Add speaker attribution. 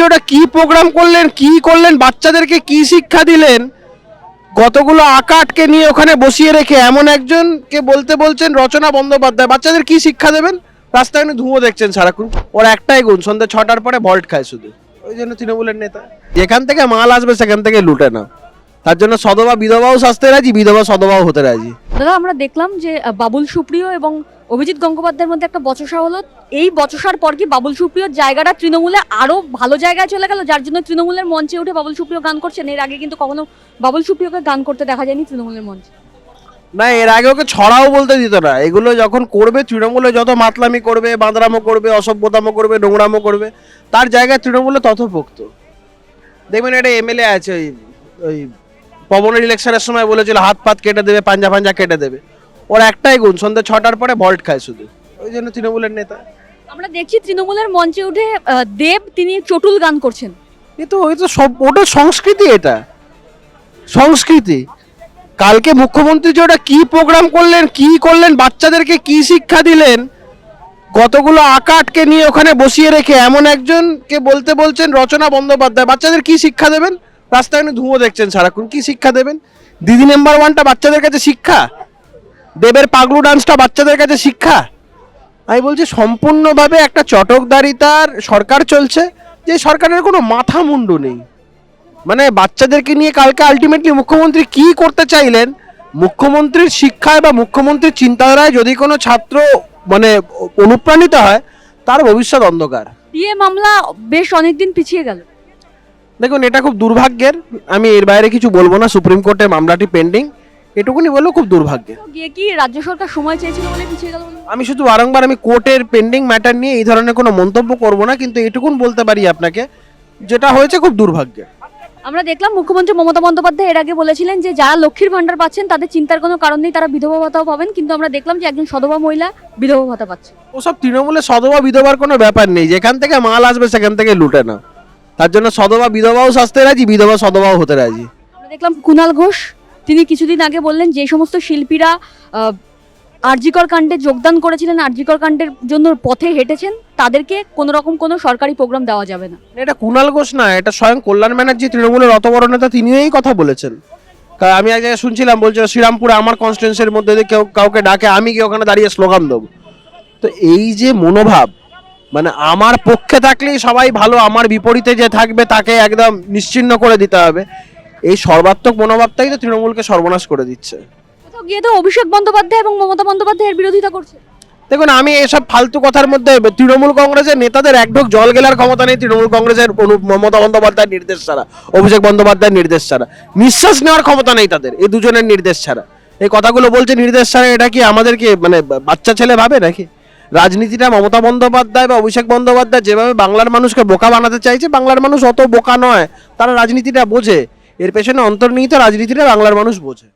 Speaker 1: ওটা কি প্রোগ্রাম করলেন, কি করলেন, বাচ্চাদেরকে কি শিক্ষা দিলেন? কতগুলো আকাটকে নিয়ে ওখানে বসিয়ে রেখে এমন একজনকে বলতে বলছেন রচনা বন্দ্যোপাধ্যায়। বাচ্চাদের কি শিক্ষা দেবেন? রাস্তায় ধুঁয়ো দেখছেন সারাক্ষণ। ওর একটাই গুণ, সন্ধ্যে ছটার পরে ভল্ট খায় শুধু। ওই জন্য তৃণমূলের নেতা। যেখান থেকে মাল আসবে, সেখান থেকে লুটে না তার জন্য সদবা, বিধবাও সাজতে রাজি, বিধবা সদবাও হতে রাজি।
Speaker 2: দাদা, আমরা দেখলাম যে বাবুল সুপ্রিয় এবং অভিজিৎ গঙ্গোপাধ্যায়ের মধ্যে একটা বচসা হলো। এই বচসার পর কি বাবুল সুপ্রিয়র জায়গাটা তৃণমূলে আরও ভালো জায়গায় চলে গেল, যার জন্য তৃণমূলের মঞ্চে উঠে বাবুল সুপ্রিয় গান করছেন। এর আগে কিন্তু কখনো বাবুল সুপ্রিয়কে গান করতে দেখা যায়নি তৃণমূলের মঞ্চে।
Speaker 1: না, এর আগে ওকে ছড়াও বলতে দিত না। এগুলো যখন করবে, তৃণমূলে যত মাতলামি করবে বাঁদরামো করবে অসভ্যতামো করবে নোংরামো করবে, তার জায়গায় তৃণমূলে তত পোক্ত দেখবেন একটা এমএলএ আছে ওই ওই পবনের ইলেকশনের সময় বলেছিল হাত পাত কেটে দেবে পাঞ্জা পাঞ্জা কেটে দেবে। ওর একটাই গুণ সন্ধ্যে ছটার পরে ভল্ট খায় শুধু। ওই জন্য তৃণমূলের নেতা।
Speaker 2: আমরা দেখছি তৃণমূলের মঞ্চে উঠে দেব তিনি চটুল গান করছেন।
Speaker 1: কিন্তু ওই তো সব ওটা সংস্কৃতি এটা। সংস্কৃতি। কালকে মুখ্যমন্ত্রী যে ওটা কি প্রোগ্রাম করলেন কি করলেন বাচ্চাদেরকে কি শিক্ষা দিলেন কতগুলো আকাটকে নিয়ে ওখানে বসিয়ে রেখে এমন একজনকে বলতে বলছেন রচনা বন্দ্যোপাধ্যায় বাচ্চাদের কি শিক্ষা দেবেন? রাস্তায় ধুঁয়ো দেখছেন সারাক্ষণ কি শিক্ষা দেবেন? দিদি নাম্বার ওয়ানটা বাচ্চাদের কাছে শিক্ষা? দেবের পাগলু ডান্সটা বাচ্চাদের কাছে শিক্ষা? আমি বলছি সম্পূর্ণভাবে একটা চটকদারিতার সরকার চলছে যে সরকারের কোনো মাথা মুন্ডু নেই। মানে বাচ্চাদেরকে নিয়ে কালকে আলটিমেটলি মুখ্যমন্ত্রী কি করতে চাইলেন? মুখ্যমন্ত্রীর শিক্ষায় বা মুখ্যমন্ত্রীর চিন্তাধারায় যদি কোনো ছাত্র মানে অনুপ্রাণিত হয় তার ভবিষ্যৎ অন্ধকার।
Speaker 2: বিয়ে মামলা বেশ অনেকদিন পিছিয়ে গেল।
Speaker 1: দেখুন এটা খুব দুর্ভাগ্যের। আমি এর বাইরে কিছু বলব না সুপ্রিম কোর্টে মামলাটি পেন্ডিং এটুকুনি বলব খুব দুর্ভাগ্যের
Speaker 2: গিয়ে কি রাজ্য সরকার সময় চেয়েছিল বলে পিছিয়ে গেল
Speaker 1: আমি শুধু বারংবার আমি কোর্টের পেন্ডিং ম্যাটার নিয়ে এই ধরনের কোনো মন্তব্য করব না কিন্তু এটুকুন বলতে পারি আপনাকে যেটা হয়েছে খুব দুর্ভাগ্যের
Speaker 2: আমরা দেখলাম মুখ্যমন্ত্রী মমতা বন্দ্যোপাধ্যায় এর আগে বলেছিলেন যে যারা লক্ষ্মীর ভান্ডার পাচ্ছেন তাদের চিন্তার কোনো কারণ নেই তারা বিধবা ভাতাও পাবেন কিন্তু আমরা দেখলাম যে একজন সধবা মহিলা বিধবা ভাতা পাচ্ছে।
Speaker 1: ওসব তৃণমূলে সদবা বিধবার কোনো ব্যাপার নেই যেখান থেকে মাল আসবে সেখান থেকে লুটে না তার জন্য সদবা বিধবাও সাজতে রাজি বিধবা সদবাও হতে রাজি।
Speaker 2: আমরা দেখলাম কুণাল ঘোষ তিনি কিছুদিন আগে বললেন যে সমস্ত শিল্পীরা আরজিকর কাণ্ডে যোগদান করেছিলেন, আরজিকর কাণ্ডের জন্য পথে হেঁটেছেন, তাদেরকে কোনো রকম কোনো সরকারি প্রোগ্রাম দেওয়া যাবে না।
Speaker 1: এটা কুণাল ঘোষ না, এটা স্বয়ং কল্যাণ ব্যানার্জি, তৃণমূলের অত বড় নেতা তিনিও এই কথা বলেছেন। আমি এক জায়গায় শুনছিলাম, বলছে শ্রীরামপুরে আমার কনস্টিটুয়েন্সির মধ্যে দিয়ে কেউ কাউকে ডাকে, আমি কি ওখানে দাঁড়িয়ে স্লোগান দেবো। তো এই যে মনোভাব মানে আমার পক্ষে থাকলেই সবাই ভালো, আমার বিপরীতে যে থাকবে, তাকে একদম নিশ্চিহ্ন করে দিতে হবে। এই সর্বাত্মক মনোভাবটাই তো তৃণমূলকে সর্বনাশ করে দিচ্ছে।
Speaker 2: কোথাও গিয়ে তো অভিষেক বন্দ্যোপাধ্যায় এবং মমতা বন্দ্যোপাধ্যায়ের বিরোধিতা করছে।
Speaker 1: দেখুন আমি এসব ফালতু কথার মধ্যে তৃণমূল কংগ্রেসের নেতাদের এক ঢোক জল গেলার ক্ষমতা নেই তৃণমূল কংগ্রেসের মমতা বন্দ্যোপাধ্যায়ের নির্দেশ ছাড়া অভিষেক বন্দ্যোপাধ্যায়ের নির্দেশ ছাড়া। নিঃশ্বাস নেওয়ার ক্ষমতা নেই তাদের এই দুজনের নির্দেশ ছাড়া। এই কথাগুলো বলছে নির্দেশ ছাড়া এটা কি আমাদেরকে মানে বাচ্চা ছেলে ভাবে নাকি? রাজনীতিটা মমতা বন্দ্যোপাধ্যায় বা অভিষেক বন্দ্যোপাধ্যায় যেভাবে বাংলার মানুষকে বোকা বানাতে চাইছে বাংলার মানুষ অত বোকা নয় তারা রাজনীতিটা বোঝে। এর পেছনে অন্তর্নিহিত রাজনীতিটা বাংলার মানুষ বোঝে।